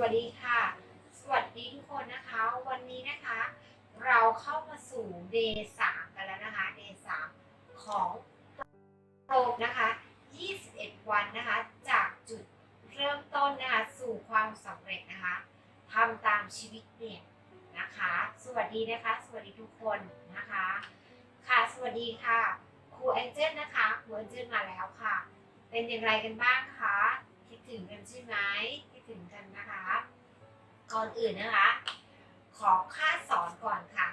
วัสดีค่ะ สวัสดีทุกคนนะคะ วันนี้นะคะ เราเข้ามาสู่เดย์สามกันแล้วนะคะเดย์สามของโปรนะคะ 21 วันนะคะ จากจุดเริ่มต้นนะคะสู่ความสำเร็จนะคะทำตามชีวิตเปลี่ยนนะคะ สวัสดีนะคะ สวัสดีทุกคนนะคะ ค่ะ สวัสดีค่ะ ครูแองเจิลนะคะครูแองเจิลมาแล้วค่ะ เป็นอย่างไรกันบ้างคะ คิดถึงกันใช่ไหม ถึงกันนะคะ ก่อนอื่นนะคะ ขอค่าสอนก่อนค่ะ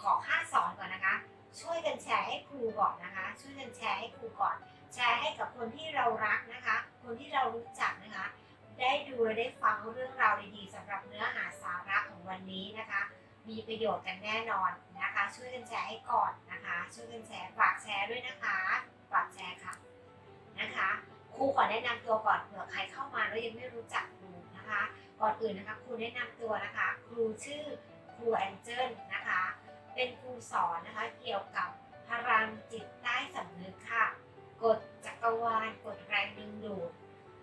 ขอค่าสอนก่อนนะคะ ช่วยกันแชร์ให้ครูก่อนนะคะ ช่วยกันแชร์ให้ครูก่อน แชร์ให้กับคนที่เรารักนะคะ คนที่เรารู้จักนะคะ ได้ดูและได้ฟังเรื่องราวดีๆสำหรับเนื้อหาสาระของวันนี้นะคะ มีประโยชน์กันแน่นอนนะคะ ช่วยกันแชร์ให้ก่อนนะคะ ช่วยกันแชร์ฝากแชร์ด้วยนะคะฝากแชร์ค่ะนะคะครูขอแนะนำตัวก่อนเผื่อใครเข้ามาแล้วยังไม่รู้จัก นะคะ ก่อนอื่นนะคะครูแนะนำตัวนะคะ ครูชื่อครูแองเจิลนะคะ เป็นครูสอนนะคะเกี่ยวกับพลังจิตใต้สำนึกค่ะ กฎจักรวาลกฎแรงดึงดูด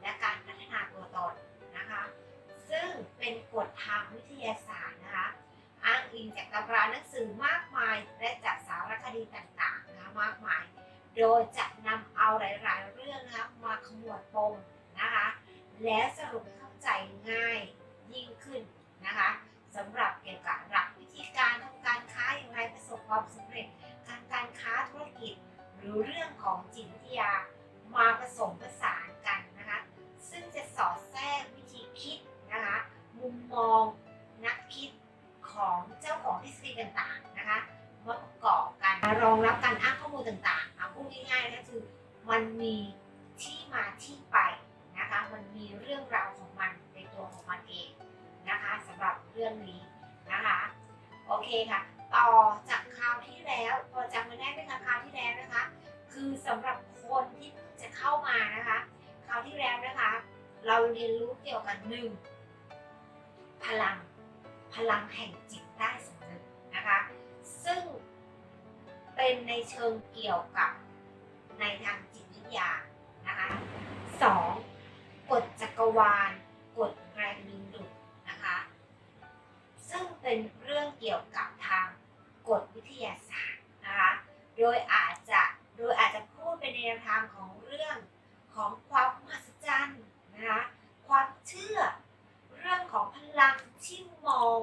และการพัฒนาตัวตนนะคะ ซึ่งเป็นกฎทางวิทยาศาสตร์นะคะ อ้างอิงจากตำราหนังสือมากมายและจากสารคดีต่างๆนะคะมากมาย โดยจะนำเอาหลายๆเรื่องนะคะมาขมวดปมนะคะ และสรุป ใจง่ายยิ่งขึ้นนะคะสำหรับเกี่ยวกับหลักวิธีการทำการค้าอย่างไรประสบความสำเร็จทางการค้าธุรกิจ หรือเรื่องของจิตวิทยามาผสมผสานกันนะคะซึ่งจะสอดแทรกวิธีคิดนะคะมุมมองนักคิดของเจ้าของทฤษฎีต่างๆนะคะมาประกอบกันรองรับการอ้างข้อมูลต่างๆเอาพูดง่ายๆก็คือมันมีที่มาที่ คค่ะ ต่อจากคราวที่แล้วพอจำมาได้ไหมคะคราวที่แล้วนะคะ คือสำหรับคนที่จะเข้ามานะคะคราวที่แล้วนะคะ เราเรียนรู้เกี่ยวกับหนึ่งพลังพลังแห่งจิตใต้สำนึกนะคะ ซึ่งเป็นในเชิงเกี่ยวกับในทางจิตวิทยานะคะสองกฎจักรวาล โดยอาจจะโดยอาจจะพูดไปในทางของเรื่องของความมหัศจรรย์นะคะความเชื่อ เรื่องของพลังที่มอง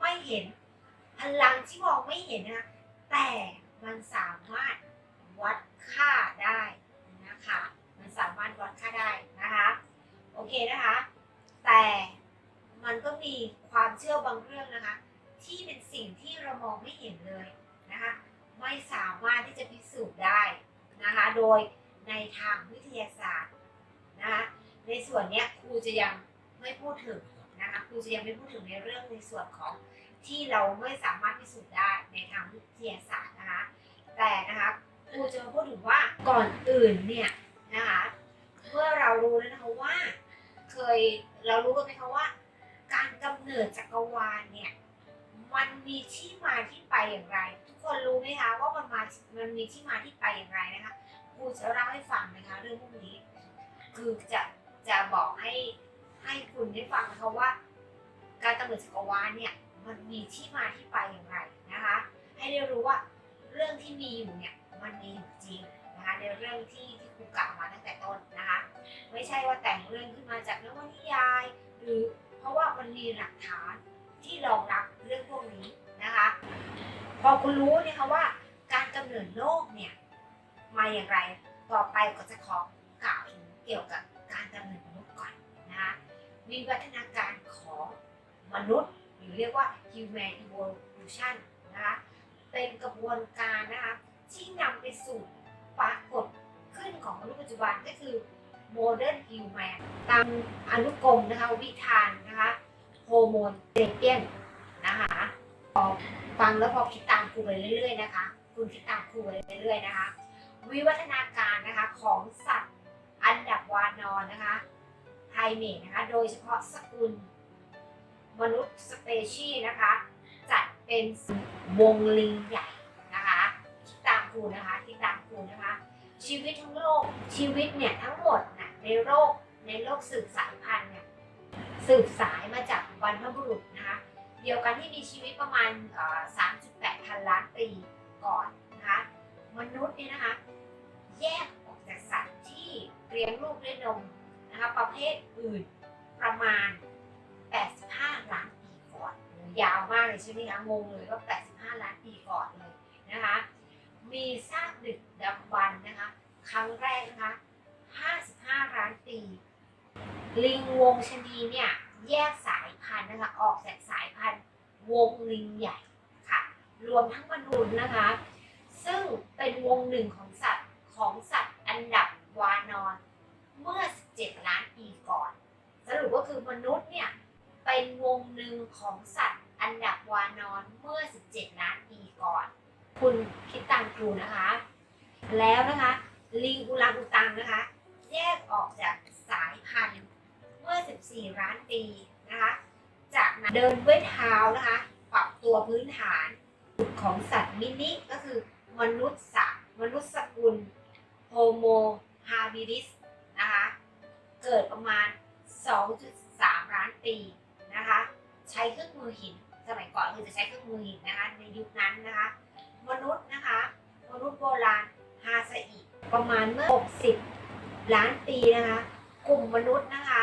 ไม่เห็น พลังที่มองไม่เห็นนะแต่มันสามารถวัดค่าได้นะคะมันสามารถวัดค่าได้นะคะโอเคนะคะ แต่มันก็มีความเชื่อบางเรื่องนะคะ ที่เป็นสิ่งที่เรามองไม่เห็นเลยนะคะ ไม่สามารถที่จะพิสูจน์ได้นะคะโดยในทางวิทยาศาสตร์นะคะในส่วนเนี้ยครูจะยังไม่พูดถึงนะคะครูจะยังไม่พูดถึงในเรื่องในส่วนของที่เราไม่สามารถพิสูจน์ได้ในทางวิทยาศาสตร์นะคะแต่นะคะครูจะมาพูดถึงว่าก่อนอื่นเนี่ยนะคะเมื่อเรารู้แล้วนะคะว่า เคยเรารู้กันไหมคะว่า การกำเนิดจักรวาลเนี่ยมันมีที่มาที่ไปอย่างไร คนรู้ไหมคะว่ามันมามันมีที่มาที่ไปอย่างไรนะคะครูจะเล่าให้ฟังนะคะเรื่องพวกนี้ คือจะจะบอกให้ให้คุณได้ฟังนะคะว่า การกำเนิดจักรวาลเนี่ยมันมีที่มาที่ไปอย่างไรนะคะ ให้ได้รู้ว่าเรื่องที่มีอยู่เนี่ยมันมีอยู่จริงนะคะในเรื่องที่ที่ครูกล่าวมาตั้งแต่ต้นนะคะ ไม่ใช่ว่าแต่งเรื่องขึ้นมาจากนวนิยาย หรือเพราะว่ามันมีหลักฐานที่รองรับ พอคุณรู้เนี่ยค่ะว่า การกำเนิดโลกเนี่ยมาอย่างไรต่อไปก็จะขอกล่าวถึงเกี่ยวกับการกำเนิดมนุษย์ก่อนนะคะวิวัฒนาการของมนุษย์ หรือเรียกว่า human evolution นะคะเป็นกระบวนการนะคะที่นำไปสู่ปรากฏขึ้นของมนุษย์ปัจจุบันก็คือ modern human ตามอนุกรมนะคะวิธานนะคะโฮโมนเซเปียนนะคะ งแล้วพอคิดตามครูไปเรื่อยๆนะคะ คุณคิดตามครูไปเรื่อยๆนะคะ วิวัฒนาการนะคะของสัตว์อันดับวานอนนะคะไพเมทนะคะ โดยเฉพาะสกุล มนุษย์สเปชีนะคะ จัดเป็นวงลิงใหญ่นะคะคิดตามครูนะคะคิดตามครูนะคะ ชีวิตทั้งโลกชีวิตเนี่ยทั้งหมดนะในโลกในโลกสืบสายพันธุ์เนี่ยสืบสายมาจากบรรพบุรุษนะคะ เดียวกันที่มีชีวิตประมาณ 3.8 พันล้านปีก่อนนะคะมนุษย์เนี่ยนะคะแยกออกจากสัตว์ที่เลี้ยงลูกด้วยนมนะคะประเภทอื่นประมาณ 85 ล้านปีก่อนยาวมากเลยใช่ไหมคะงงเลยว่า 85 ล้านปีก่อนเลยนะคะมีซากดึกดำบรรนะคะครั้งแรกนะคะ 55 ล้านปี ลิงวงชนีเนี่ย แยกสายพันธุ์นะคะออกจากสายพันธุ์วงลิงใหญ่ค่ะรวมทั้งมนุษย์นะคะ ซึ่งเป็นวงหนึ่งของสัตว์ของสัตว์อันดับวานอนเมื่อ 17 ล้านปีก่อน สรุปก็คือมนุษย์เนี่ยเป็นวงหนึ่งของสัตว์อันดับวานอนเมื่อ 17 ล้านปีก่อน คุณคิดตามครูนะคะ แล้วนะคะ ลิงอุลังอุตังนะคะ แยกออกจาก 14 ล้านปีนะคะ จากนั้นเดินด้วยเท้านะคะ ปรับตัวพื้นฐานของสัตว์มินิก็คือมนุษย์สัตว์มนุษย์สกุลโฮโมฮาบิริสนะคะ เกิดประมาณ 2.3 ล้านปีนะคะ ใช้เครื่องมือหิน สมัยก่อนคือจะใช้เครื่องมือหินนะคะในยุคนั้นนะคะ มนุษย์นะคะ มนุษย์โบราณฮาซาอิประมาณเมื่อ 60 ล้านปีนะคะ กลุ่มมนุษย์นะคะ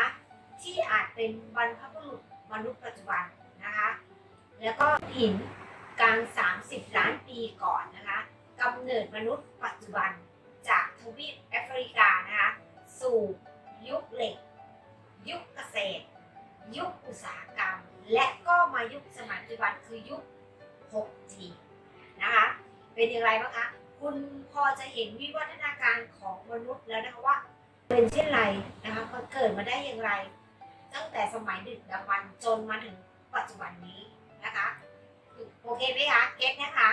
ที่อาจเป็นบรรพบุรุษมนุษย์ปัจจุบันนะคะ แล้วก็หินกลาง 30 ล้านปีก่อนนะคะกำเนิดมนุษย์ปัจจุบันจากทวีปแอฟริกานะคะสู่ยุคเหล็ก ยุคเกษตร ยุคอุตสาหกรรม และก็มายุคสมัยปัจจุบันคือยุค 6G นะคะเป็นอย่างไรบ้างคะคุณพอจะเห็นวิวัฒนาการของมนุษย์แล้วนะคะว่า เป็นเช่นไรนะคะมันเกิดมาได้อย่างไร ตั้งแต่สมัยดึกดำบรรพ์จนมาถึงปัจจุบันนี้นะคะโอเคไหมคะเก็ตนะคะ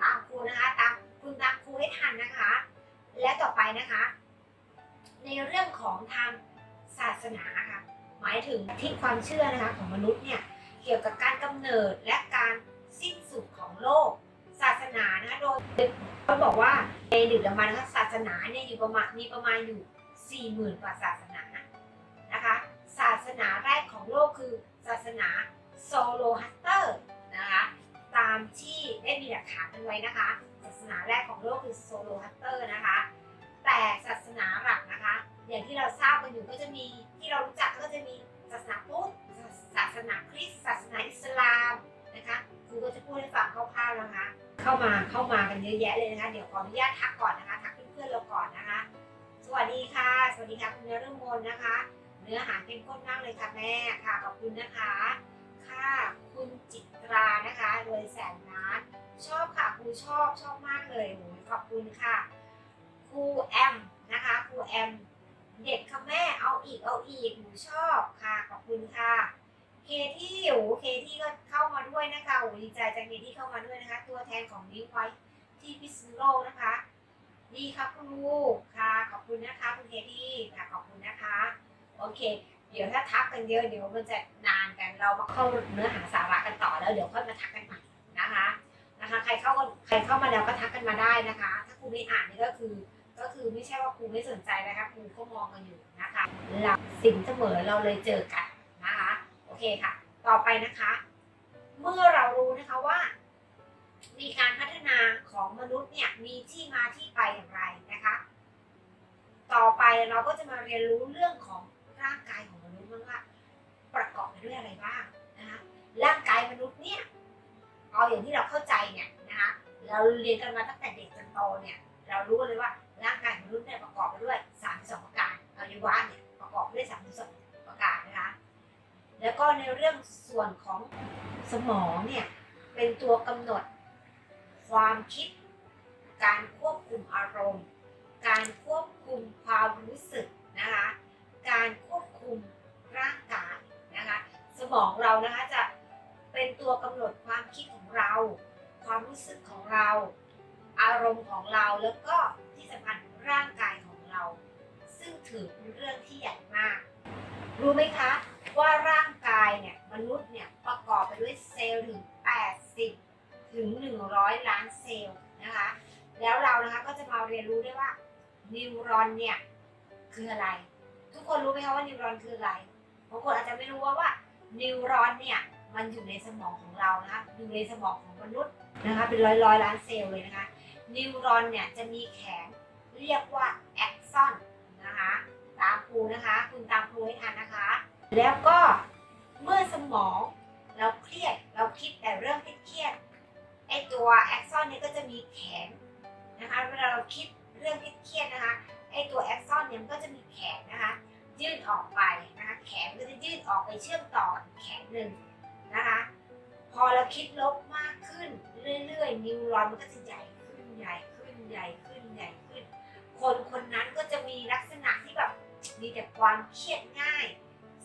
ตามครูนะคะตามคุณตามครูให้ทันนะคะ และต่อไปนะคะ ในเรื่องของทางศาสนาค่ะหมายถึงที่ความเชื่อนะคะของมนุษย์เนี่ยเกี่ยวกับการกำเนิดและการสิ้นสุดของโลก ศาสนานะคะโดยเขาบอกว่าในดึกดำบรรพ์นะคะศาสนาเนี่ยอยู่ประมาณมีประมาณอยู่40,000กว่าศาสนา สนาแรกของโลกคือศาสนาโซโลฮัตเตอร์นะคะตามที่ได้มีหลักฐานกันไว้นะคะ ศาสนาแรกของโลกคือโซโลฮัตเตอร์นะคะ แต่ศาสนาหลักนะคะ อย่างที่เราทราบกันอยู่ก็จะมีที่เรารู้จักก็จะมีศาสนาพุทธศาสนาคริสต์ศาสนาอิสลามนะคะครูก็จะพูดให้ฟังคร่าวๆนะคะ เข้ามาเข้ามากันเยอะแยะเลยนะคะเดี๋ยวขออนุญาตทักก่อนนะคะทักเพื่อนๆเราก่อนนะคะ สวัสดีค่ะ สวัสดีค่ะคุณนื้อรุ่งมนนะคะ เนื้อหาเข้มข้นมากเลยค่ะแม่ค่ะขอบคุณนะคะ ค่ะคุณจิตรานะคะรวยแสนล้านชอบค่ะครูชอบชอบมากเลยโหยขอบคุณค่ะครูแอมนะคะครูแอมเด็กค่ะแม่เอาอีกเอาอีกหนูชอบค่ะขอบคุณค่ะเคที่โอ้เคที่ก็เข้ามาด้วยนะคะโอ้ดีใจจังเคที่เข้ามาด้วยนะคะ ตัวแทนของนิ้วไว้ที่พิษณุโลกนะคะ ดีครับครูค่ะขอบคุณนะคะคุณเคที่ค่ะขอบคุณนะคะ โอเค เดี๋ยวถ้าทักกันเยอะเดี๋ยวมันจะนานกัน เรามาเข้าเนื้อหาสาระกันต่อแล้วเดี๋ยวค่อยมาทักกันใหม่นะคะ นะคะ ใครเข้าใครเข้ามาแล้วก็ทักกันมาได้นะคะ ถ้าครูไม่อ่านนี่ก็คือ ก็คือไม่ใช่ว่าครูไม่สนใจนะคะครูก็มองกันอยู่นะคะหลักสิ่งเสมอเราเลยเจอกันนะคะ โอเคค่ะ ต่อไปนะคะ เมื่อเรารู้นะคะว่า มีการพัฒนาของมนุษย์เนี่ยมีที่มาที่ไปอย่างไรนะคะ ต่อไปเราก็จะมาเรียนรู้เรื่องของ ร่างกายของมนุษย์ว่าประกอบไปด้วยอะไรบ้างนะคะร่างกายมนุษย์เนี่ยเอาอย่างที่เราเข้าใจเนี่ยนะคะเราเรียนกันมาตั้งแต่เด็กจนโตเนี่ยเรารู้เลยว่าร่างกายของมนุษย์เนี่ยประกอบไปด้วย32ประการอวัยวะเนี่ยประกอบไปด้วย32ประการนะคะแล้วก็ในเรื่องส่วนของสมองเนี่ยเป็นตัวกำหนดความคิด การควบคุมอารมณ์ การควบคุมความรู้สึกนะคะการ มองเรานะคะจะเป็นตัวกำหนดความคิดของเรา ความรู้สึกของเรา อารมณ์ของเราแล้วก็ที่สำคัญร่างกายของเรา ซึ่งถือเป็นเรื่องที่ใหญ่มาก รู้ไหมคะ ว่าร่างกายเนี่ยมนุษย์เนี่ยประกอบไปด้วยเซลล์ถึง 80 ถึง 100 ล้านเซลล์นะคะ แล้วเรานะคะก็จะมาเรียนรู้ได้วยว่านิวรอนเนี่ยคืออะไร ทุกคนรู้ไหมคะว่านิวรอนคืออะไรบางคนอาจจะไม่รู้ว่าว่า นิวรอนเนี่ยมันอยู่ในสมองของเรานะคะอยู่ในสมองของมนุษย์นะคะเป็นร้อยร้อยล้านเซลล์เลยนะคะนิวรอนเนี่ยจะมีแขนเรียกว่าแอ็กซอนนะคะตามครูนะคะ คุณตามครูให้ทันนะคะ แล้วก็เมื่อสมองเราเครียดเราคิดแต่เรื่องเครียดไอตัวแอ็กซอนเนี่ยก็จะมีแขนนะคะเวลาเราคิดเรื่องเครียดนะคะไอตัวแอ็กซอนเนี่ยก็จะมีแขนนะคะ ยื่นออกไปนะคะแขนก็จะยื่นออกไปเชื่อมต่อ หนึ่งนะคะ พอเราคิดลบมากขึ้นเรื่อยๆนิวรอนมันก็จะใหญ่ขึ้นใหญ่ขึ้นใหญ่ขึ้นใหญ่ขึ้น คนคนนั้นก็จะมีลักษณะที่แบบมีแต่ความเครียดง่าย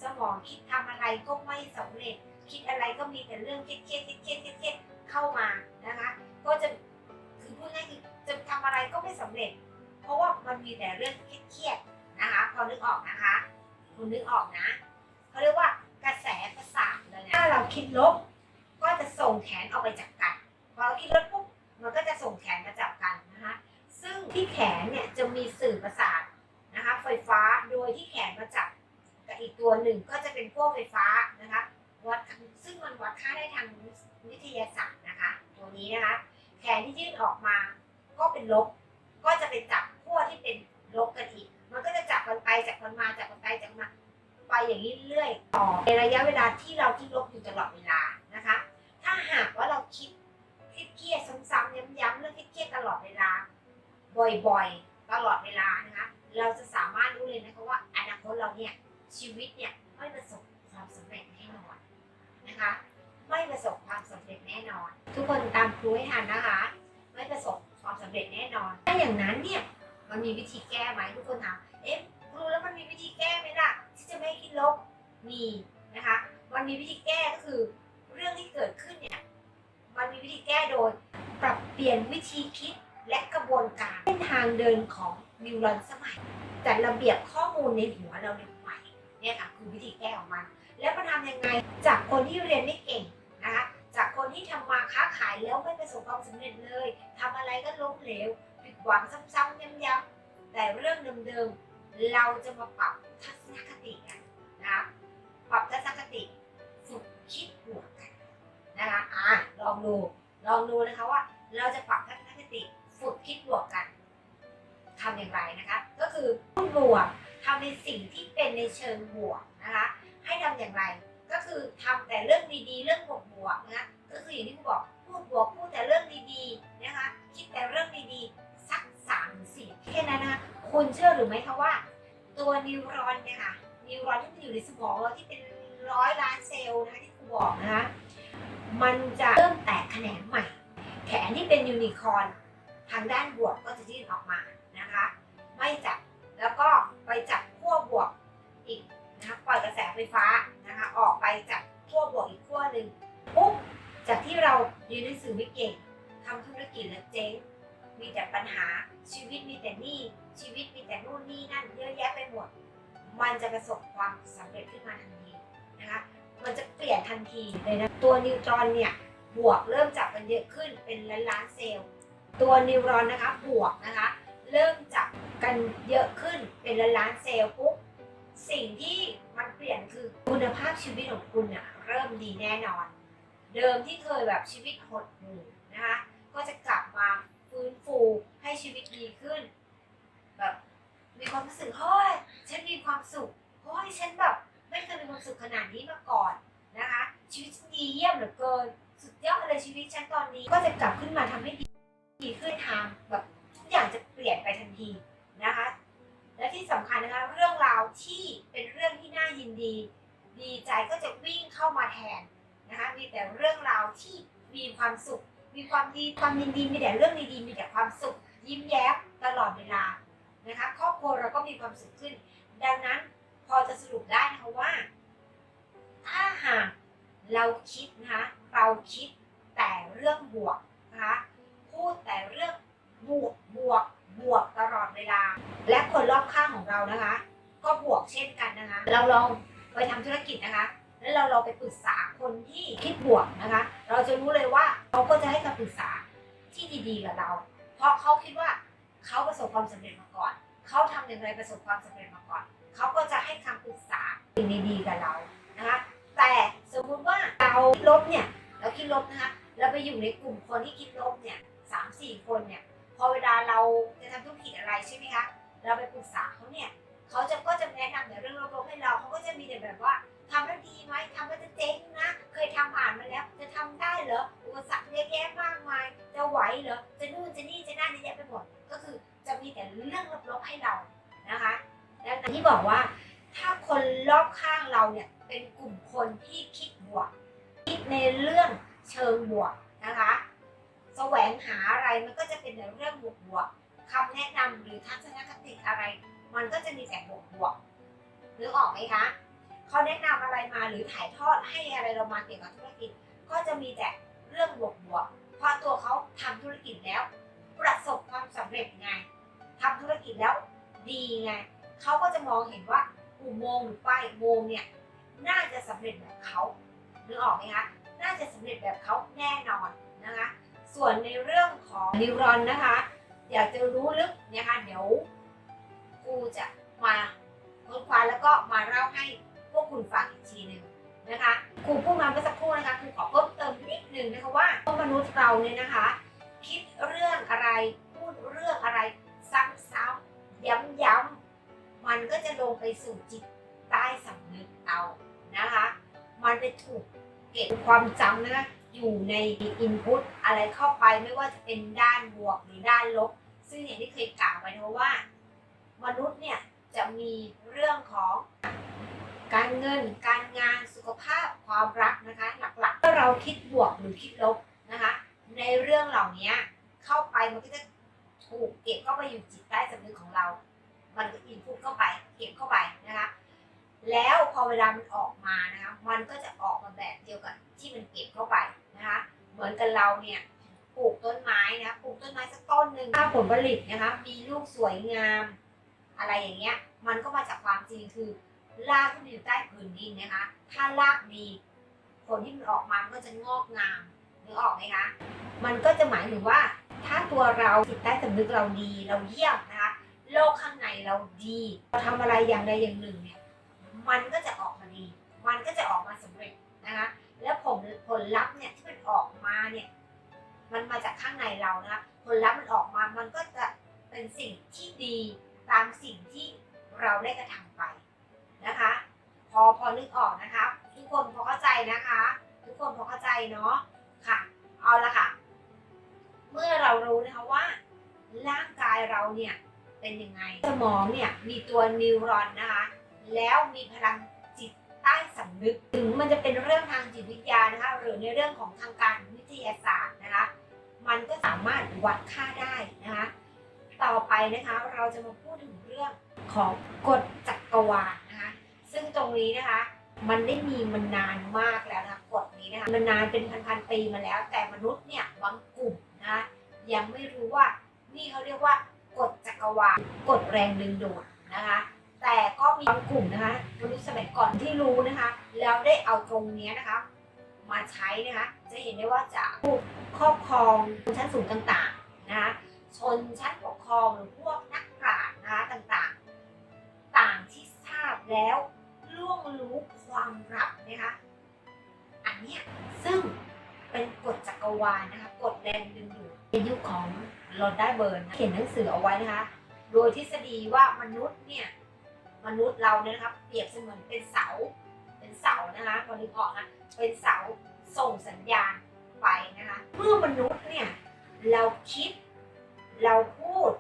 สมองคิดทำอะไรก็ไม่สำเร็จ คิดอะไรก็มีแต่เรื่องเครียดเครียดเครียดเครียดเครียดเข้ามานะคะ ก็จะคือพูดง่ายคือจะทำอะไรก็ไม่สำเร็จ เพราะว่ามันมีแต่เรื่องเครียดนะคะ พอนึกออกนะคะ คุณนึกออกนะเขาเรียกว่ากระแส เลยนะถ้าเราคิดลบ ก็จะส่งแขนออกไปจากกัน พอเราคิดลบปุ๊บมันก็จะส่งแขนมาจับกันนะคะ ซึ่งที่แขนเนี่ยจะมีสื่อประสาทนะคะไฟฟ้าโดยที่แขนมาจับกับอีกตัวหนึ่งก็จะเป็นพวกไฟฟ้านะคะวัดซึ่งมันวัดค่าได้ทางวิทยาศาสตร์นะคะ ตัวนี้นะคะ แขนที่ยื่นออกมาก็เป็นลบ ก็จะไปจับขั้วที่เป็นลบกันอีก มันก็จะจับกันไปจับกันมาจับกันไปจับมา ไปอย่างนี้เรื่อยต่อในระยะเวลาที่เราคิดลบอยู่ตลอดเวลานะคะ ถ้าหากว่าเราคิดคิดเครียดซ้ำๆย้ำๆเรื่องเครียดตลอดเวลา บ่อยๆ ตลอดเวลานะคะเราจะสามารถรู้เลยนะคะว่าอนาคตเราเนี่ยชีวิตเนี่ยไม่ประสบความสำเร็จแน่นอนนะคะ ไม่ประสบความสำเร็จแน่นอน ทุกคนตามครูให้ทันนะคะ ไม่ประสบความสำเร็จแน่นอน ถ้าอย่างนั้นเนี่ยมันมีวิธีแก้ไหมทุกคนถามเอ๊ะ ลบมีนะคะมันมีวิธีแก้ก็คือเรื่องที่เกิดขึ้นเนี่ยมันมีวิธีแก้โดยปรับเปลี่ยนวิธีคิดและกระบวนการเส้นทางเดินของนิวรอนสมัยจัดระเบียบข้อมูลในหัวเราในใหม่เนี่ยค่ะคือวิธีแก้ของมันแล้วมันทำยังไงจากคนที่เรียนไม่เก่งนะคะจากคนที่ทำมาค้าขายแล้วไม่ประสบความสำเร็จเลยทำอะไรก็ล้มเหลวผิดหวังซ้ำๆย้ำๆแต่เรื่องเดิมๆเราจะมาปรับทัศนคติกัน นะคะ อะลองดู ลองดูนะคะว่า เราจะปรับทัศนคติฝึกคิดบวกกันทำอย่างไรนะคะ ก็คือพูดบวกทำในสิ่งที่เป็นในเชิงบวกนะคะ ให้ทำอย่างไร ก็คือทำแต่เรื่องดีๆ เรื่องบวกบวกๆนะคะก็คืออย่างที่คุณบอกพูดบวกพูดแต่เรื่องดีๆนะคะ คิดแต่เรื่องดีๆสักสามสี่แค่นั้นนะคะคุณเชื่อหรือไม่คะว่า ตัวนิวรอนเนี่ยค่ะนิวรอนที่มันอยู่ในสมองเราที่เป็นร้อยล้านเซลล์นะคะที่ครูบอกนะคะ มันจะเริ่มแตกแขนงใหม่ แขนที่เป็นยูนิคอร์นทางด้านบวกก็จะยื่นออกมานะคะ ไม่จับแล้วก็ไปจับขั้วบวกอีกนะคะปล่อยกระแสไฟฟ้านะคะออกไปจากขั้วบวกอีกขั้วหนึ่งปุ๊บจากที่เราเรียนหนังสือไม่เก่งทำธุรกิจแล้วเจ๊งมีแต่ปัญหาชีวิตมีแต่หนี้ชีวิตมีแต่นู่นนี่นั่นเยอะแยะไปหมด มันจะประสบความสำเร็จขึ้นมาทันทีนะคะ มันจะเปลี่ยนทันทีเลยนะ ตัวนิวตรอนเนี่ยบวกเริ่มจับกันเยอะขึ้นเป็นล้านล้านเซลล์ ตัวนิวรอนนะคะบวกนะคะเริ่มจับกันเยอะขึ้นเป็นล้านล้านเซลล์ปุ๊บสิ่งที่มันเปลี่ยนคือคุณภาพชีวิตของคุณเนี่ยเริ่มดีแน่นอน เดิมที่เคยแบบชีวิตหดหู่นะคะก็จะกลับมาฟื้นฟูให้ชีวิตดีขึ้น แบบมีความรู้สึกเฮ้ยฉันมีความสุขเฮ้ยฉันแบบ ไม่เคยมีความสุขขนาดนี้มาก่อนนะคะ ชีวิตฉันดีเยี่ยมเหลือเกิน สุดยอดเลยชีวิตฉันตอนนี้ ก็จะกลับขึ้นมาทำให้ดีดีขึ้นทางแบบทุกอย่างจะเปลี่ยนไปทันทีนะคะ และที่สำคัญนะคะเรื่องราวที่เป็นเรื่องที่น่ายินดี ดีใจก็จะวิ่งเข้ามาแทนนะคะ มีแต่เรื่องราวที่มีความสุข มีความดีความยินดีมีแต่เรื่องดีๆมีแต่ความสุข ยิ้มแย้มตลอดเวลานะคะครอบครัวเราก็มีความสุขขึ้น ดังนั้น อจะสรุปได้นะคะว่า ถ้าหากเราคิดนะคะเราคิดแต่เรื่องบวกนะคะพูดแต่เรื่องบวกบวกบวกตลอดเวลา และคนรอบข้างของเรานะคะ ก็บวกเช่นกันนะคะ เราลองไปทำธุรกิจนะคะ แล้วเราเราไปปรึกษาคนที่คิดบวกนะคะ เราจะรู้เลยว่าเขาก็จะให้คำปรึกษาที่ดีๆกับเรา เพราะเขาคิดว่าเขาประสบความสำเร็จมาก่อน เขาทำอย่างไรประสบความสำเร็จมาก่อน เขาก็จะให้คำปรึกษาสิ่งดีๆกับเรานะคะแต่สมมุติว่าเราคิดลบเนี่ยเราคิดลบนะคะเราไปอยู่ในกลุ่มคนที่คิดลบเนี่ยสามสี่คนเนี่ยพอเวลาเราจะทำธุรกิจอะไรใช่ไหมคะเราไปปรึกษาเขาเนี่ยเขาจะก็จะแนะนำแต่เรื่องลบๆให้เราเขาก็จะมีแต่แบบว่าทำแล้วดีไหมทำแล้วจะเจ๊งนะ เคยทำผ่านมาแล้วจะทำได้เหรออุปสรรคเยอะแยะมากมายจะไหวเหรอจะนู่นจะนี่จะนั่นเยอะแยะไปหมดก็คือจะมีแต่เรื่องลบๆให้เรานะคะ ดังนั้นที่บอกว่า ถ้าคนรอบข้างเราเนี่ยเป็นกลุ่มคนที่คิดบวก คิดในเรื่องเชิงบวกนะคะแสวงหาอะไรมันก็จะเป็นในเรื่องบวกบวกคำแนะนำหรือทัศนคติอะไร มันก็จะมีแต่บวกบวกๆนึกออกไหมคะเขาแนะนำอะไรมาหรือถ่ายทอดให้อะไรเรามาเกี่ยวกับธุรกิจ ก็จะมีแต่เรื่องบวกบวกเพราะตัวเขาทำธุรกิจแล้ว ประสบความสำเร็จไงทำธุรกิจแล้วดีไง เขาก็จะมองเห็นว่าอุโมงค์หรือป้ายอุโมงค์เนี่ยน่าจะสำเร็จแบบเขานึกออกไหมคะน่าจะสำเร็จแบบเขาแน่นอนนะคะ ส่วนในเรื่องของนิวรอนนะคะอยากจะรู้ลึกนะคะเดี๋ยวกูจะมาค้นคว้าแล้วก็มาเล่าให้พวกคุณฟังอีกทีหนึ่งนะคะครูพูดมาเมื่อสักครู่นะคะครูขอเพิ่มเติมนิดนึงนะคะว่ามนุษย์เราเนี่ยนะคะ คิดเรื่องอะไร มันก็จะลงไปสู่จิตใต้สำนึกเรานะคะ มันไปถูกเก็บความจำนะคะอยู่ในอินพุตอะไรเข้าไปไม่ว่าจะเป็นด้านบวกหรือด้านลบ ซึ่งอย่างที่เคยกล่าวไว้นะว่า มนุษย์เนี่ยจะมีเรื่องของการเงิน การงานสุขภาพความรักนะคะ หลักๆถ้าเราคิดบวกหรือคิดลบนะคะ ในเรื่องเหล่านี้เข้าไปมันก็จะถูกเก็บเข้าไปอยู่จิตใต้สำนึกของเรา มันก็อินพุตเข้าไปเก็บเข้าไปนะคะแล้วพอเวลามันออกมานะคะมันก็จะออกมาแบบเดียวกับที่มันเก็บเข้าไปนะคะเหมือนกับเราเนี่ยปลูกต้นไม้นะปลูกต้นไม้สักต้นหนึ่งถ้าผลผลิตนะคะมีลูกสวยงาม อะไรอย่างเงี้ยมันก็มาจากความจริงคือรากที่มันอยู่ใต้พื้นดินนะคะ ถ้ารากดีผลที่มันออกมามันก็จะงอกงามนึกออกไหมคะมันก็จะหมายถึงว่า ถ้าตัวเราจิตใต้สำนึกเราดีเราเยี่ยมนะคะ โลกข้างในเราดีเราทำอะไรอย่างใดอย่างหนึ่งเนี่ยมันก็จะออกมาดี มันก็จะออกมาสำเร็จนะคะแล้วผลผลลัพธ์เนี่ยที่มันออกมาเนี่ยมันมาจากข้างในเรานะคะผลลัพธ์มันออกมามันก็จะเป็นสิ่งที่ดีตามสิ่งที่เราได้กระทำไปนะคะ พอพอนึกออกนะคะ ทุกคนพอเข้าใจนะคะ ทุกคนพอเข้าใจเนาะค่ะ เอาละค่ะ เมื่อเรารู้นะคะว่าร่างกายเราเนี่ย เป็นยังไง สมองเนี่ยมีตัวนิวรอนนะคะ แล้วมีพลังจิตใต้สำนึก ถึงมันจะเป็นเรื่องทางจิตวิทยานะคะ หรือในเรื่องของทางการวิทยาศาสตร์นะคะ มันก็สามารถวัดค่าได้นะคะ ต่อไปนะคะเราจะมาพูดถึงเรื่องของกฎจักรวาลนะคะ ซึ่งตรงนี้นะคะ มันได้มีมันนานมากแล้วนะคะกฎนี้นะคะ มันนานเป็นพันๆปีมาแล้ว แต่มนุษย์เนี่ยบางกลุ่มนะคะยังไม่รู้ว่านี่เขาเรียกว่า กฎจักรวาลกฎแรงดึงดูดนะคะ แต่ก็มีบางกลุ่มนะคะมนุษย์สมัยก่อนที่รู้นะคะ แล้วได้เอาตรงนี้นะคะ มาใช้นะคะ จะเห็นได้ว่าจะผู้ครอบครองชนชั้นสูงต่างๆนะคะชนชั้นปกครองหรือพวกนักปราชญ์นะคะต่างๆ ต่างที่ทราบแล้วล่วงรู้ความลับนะคะอันนี้ซึ่งเป็นกฎจักรวาลนะคะกฎแรงดึงดูดในยุคของ ลอนได้เบิร์นเขียนหนังสือเอาไว้นะคะ โดยทฤษฎีว่ามนุษย์เนี่ย มนุษย์เราเนี่ยนะคะเปรียบเสมือนเป็นเสา เป็นเสานะคะพอนึกออกนะเป็นเสาส่งสัญญาณไปนะคะเมื่อมนุษย์เนี่ยเราคิดเราพูด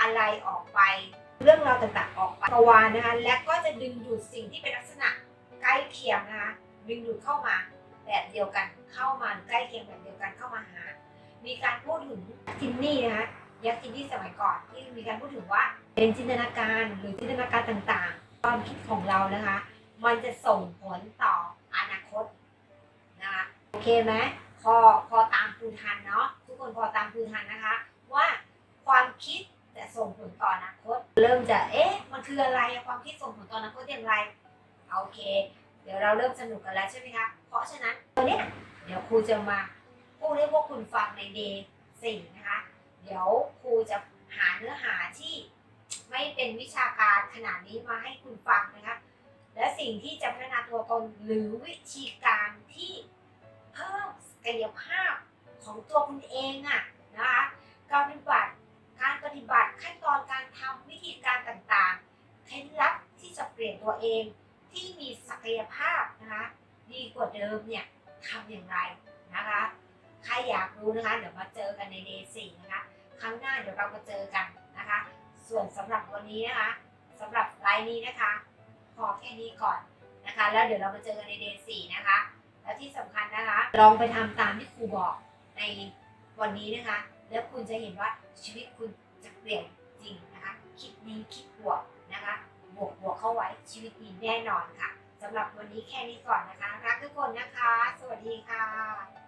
อะไรออกไป เรื่องราวต่างๆออกไปกวานะคะและก็จะดึงดูดสิ่งที่เป็นลักษณะใกล้เคียงนะคะดึงดูดเข้ามาแบบเดียวกันเข้ามาใกล้เคียงแบบเดียวกันเข้ามาหา มีการพูดถึงจินนี่นะคะยักษ์จินนี่สมัยก่อนที่มีการพูดถึงว่า เป็นจินตนาการหรือจินตนาการต่างๆ ความคิดของเรานะคะ มันจะส่งผลต่ออนาคตนะคะโอเคไหมพอพอตามครูทันเนาะทุกคนพอตามครูทันนะคะ ว่าความคิดจะส่งผลต่ออนาคต เริ่มจะเอ๊ะมันคืออะไรความคิดส่งผลต่ออนาคตอย่างไรโอเค เดี๋ยวเราเริ่มสนุกกันแล้วใช่ไหมคะเพราะฉะนั้นวันเนี้ยเดี๋ยวครูจะมา พูดให้พวกคุณฟังในเดย์สี่นะคะ เดี๋ยวครูจะหาเนื้อหาที่ไม่เป็นวิชาการขนาดนี้มาให้คุณฟังนะคะ และสิ่งที่จะพัฒนาตัวตนหรือวิธีการที่เพิ่มศักยภาพของตัวคุณเองอะนะคะการปฏิบัติการปฏิบัติขั้นตอนการทำวิธีการต่างๆเคล็ดลับที่จะเปลี่ยนตัวเองที่มีศักยภาพนะคะดีกว่าเดิมเนี่ยทำอย่างไรนะคะ ใครอยากรู้นะคะ เดี๋ยวมาเจอกันในเดย์สี่นะคะ ครั้งหน้าเดี๋ยวเรามาเจอกันนะคะ ส่วนสำหรับวันนี้นะคะสำหรับไลน์นี้นะคะพอแค่นี้ก่อนนะคะ แล้วเดี๋ยวเรามาเจอกันในเดย์สี่นะคะ และที่สำคัญนะคะ ลองไปทำตามที่ครูบอกในวันนี้นะคะ แล้วคุณจะเห็นว่าชีวิตคุณจะเปลี่ยนจริงนะคะคิดดีคิดบวกนะคะบวกบวกเข้าไว้ชีวิตดีแน่นอนค่ะสำหรับวันนี้แค่นี้ก่อนนะคะ รักทุกคนนะคะ สวัสดีค่ะ